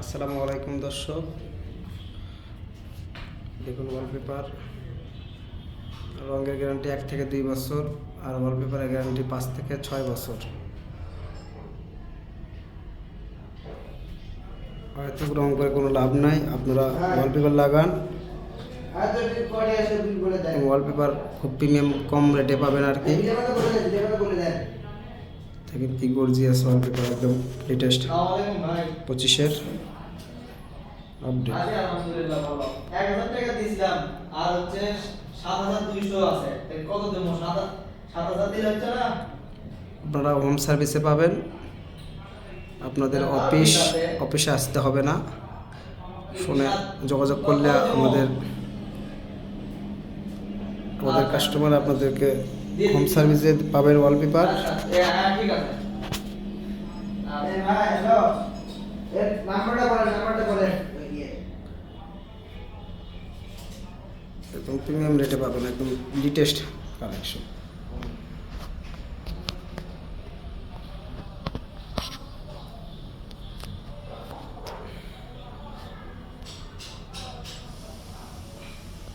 আসসালামু আলাইকুম দর্শক। দেখুন ওয়ালপেপার রঙের গ্যারান্টি এক থেকে দুই বছর আর ওয়ালপেপারের গ্যারান্টি পাঁচ থেকে ছয় বছর। হয়তো রং করে কোনো লাভ নাই, আপনারা ওয়ালপেপার লাগান। ওয়ালপেপার খুব প্রিমিয়াম কম রেটে পাবেন আর কি। দেখেন কি গর্জিয়াস ওয়ালপেপার একদম লেটেস্ট পঁচিশের আপনারা হোম সার্ভিসে পাবেন। আপনাদের অফিস অফিসে আসতে হবে না। ফোনে যোগাযোগ করলে আমাদের আমাদের কাস্টমার আপনাদেরকে হোম সার্ভিসে পাবেন ওয়ালপেপার আচ্ছা, এ, ঠিক আছে। আরে ভাই হ্যালো এর নাম্বারটা বলেন নাম্বারটা বলেন। ওই দিয়ে। একদম প্রিমিয়াম রেটে পাবেন একদম লেটেস্ট কালেকশন